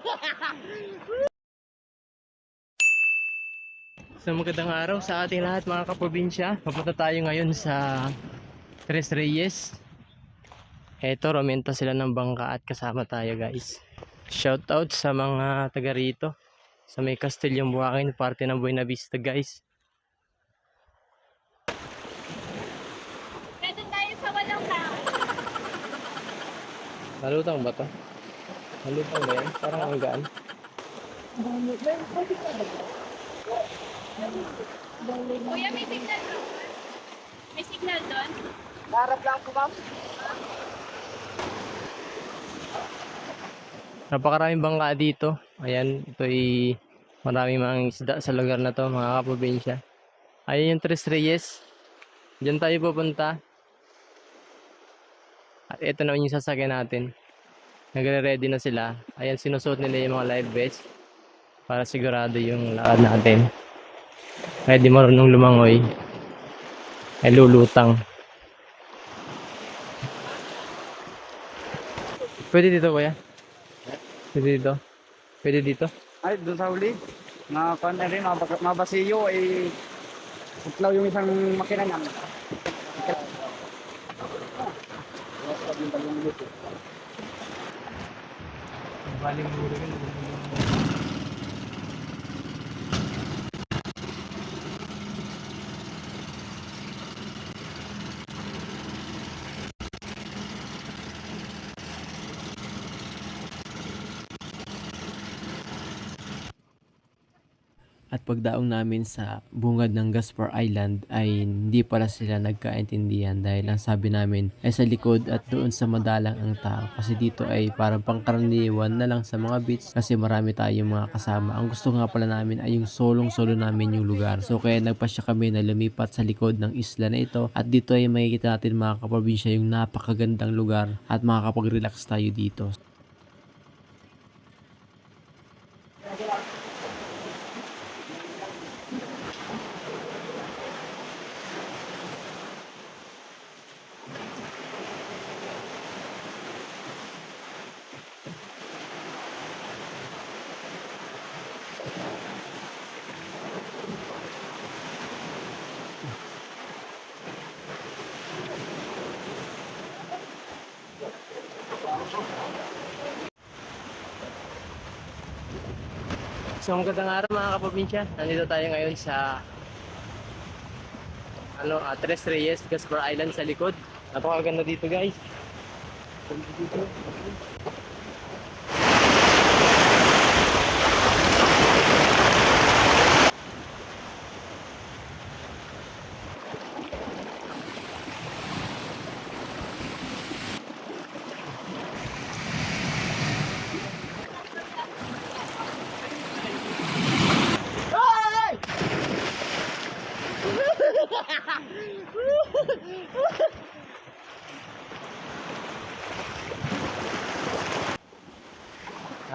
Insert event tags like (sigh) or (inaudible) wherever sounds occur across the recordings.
(laughs) So magandang araw sa ating lahat mga kaprobinsya. Papunta tayo ngayon sa Tres Reyes. Eto, romenta sila ng bangka at kasama tayo guys. Shout out sa mga taga rito. Sa may Castellong Buhangin, parte ng Buena Vista guys. Pwede tayo sa walang tao. Malutang ba to? Malutang ba yan? Parang ang gaan. Kuya, may signal doon. May signal doon. Harap lang po ma'am. Napakaraming bangka dito. Ayan, ito ay maraming mga isda sa lugar na to, mga kaprobinsya. Ayan yung Tres Reyes. Diyan tayo pupunta. At ito na yung sasakyan natin. Nagre-ready na sila. Ayan, sinusuot nila yung mga life vest para sigurado yung lakad natin. Kaya di marunong lumangoy. Ay lulutang. Pwede dito kuya? Pwede dito? Pwede dito? Ay, doon sa huli. Mga pan na rin, mga mga basiyo ay utlaw yung isang makina niyan. Valeu, At pagdaong namin sa bungad ng Gaspar Island ay hindi pala sila nagkaintindihan dahil ang sabi namin ay sa likod at doon sa madalang ang tao kasi dito ay parang pangkaraniwan na lang sa mga beach kasi marami tayong mga kasama. Ang gusto nga pala namin ay yung solong solo namin yung lugar. So kaya nagpasya kami na lumipat sa likod ng isla na ito at dito ay makikita natin mga kaprobinsya yung napakagandang lugar at makakapag-relax tayo dito. So magandang araw mga kaprobinsya. Nandito tayo ngayon sa ano, uh, Tres Reyes, Gaspar Island sa likod. Napakaganda dito guys.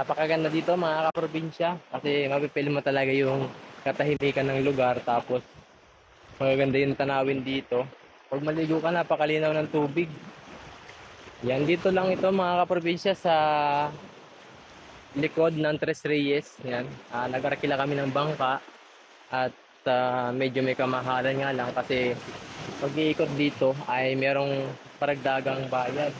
Napakaganda dito mga kaprobinsya kasi mapipili mo talaga yung katahimikan ng lugar tapos magaganda yung tanawin dito. Pag maligo ka, napakalinaw ng tubig. Yan, dito lang ito mga kaprobinsya sa likod ng Tres Reyes. Yan, uh, nagkarakila kami ng bangka at ah, medyo may kamahalan nga lang kasi pag iikot dito ay merong paragdagang bayad.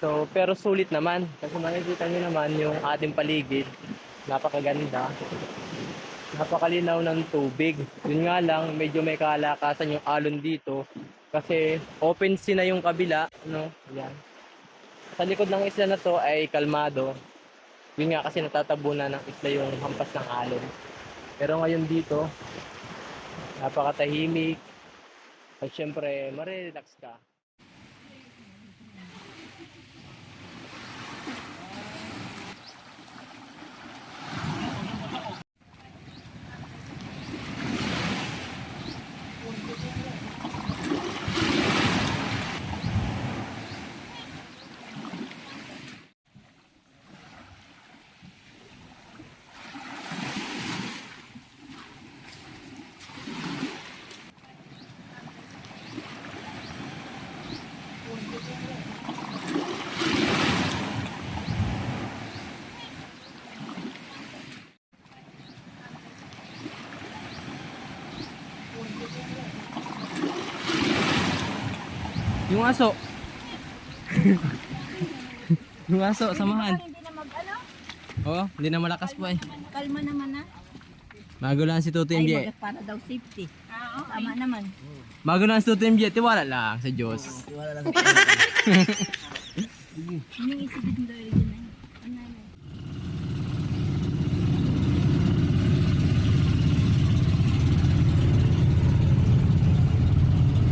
So, pero sulit naman. Kasi makikita nyo naman yung ating paligid. Napakaganda. Napakalinaw ng tubig. Yun nga lang, medyo may kalakasan yung alon dito. Kasi open sea na yung kabila. No? Yan. Sa likod ng isla na to ay kalmado. Yun nga kasi natatabunan ng isla yung hampas ng alon. Pero ngayon dito, napakatahimik. At syempre, marirelax ka. Yung aso. yung aso, samahan. Hindi na mag ano? Oo, hindi na malakas po eh. Kalma naman na. Bago lang si Tuto MJ. para daw safety. Ah, okay. Tama naman. Bago lang si Tuto MJ, tiwala lang sa Diyos. (laughs) Yun yung isipin daw rin na. Ano na?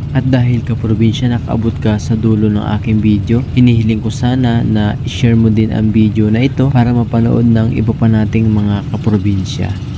At dahil kaprobinsya nakaabot ka sa dulo ng aking video, hinihiling ko sana na i-share mo din ang video na ito para mapanood ng iba pa nating mga kaprobinsya.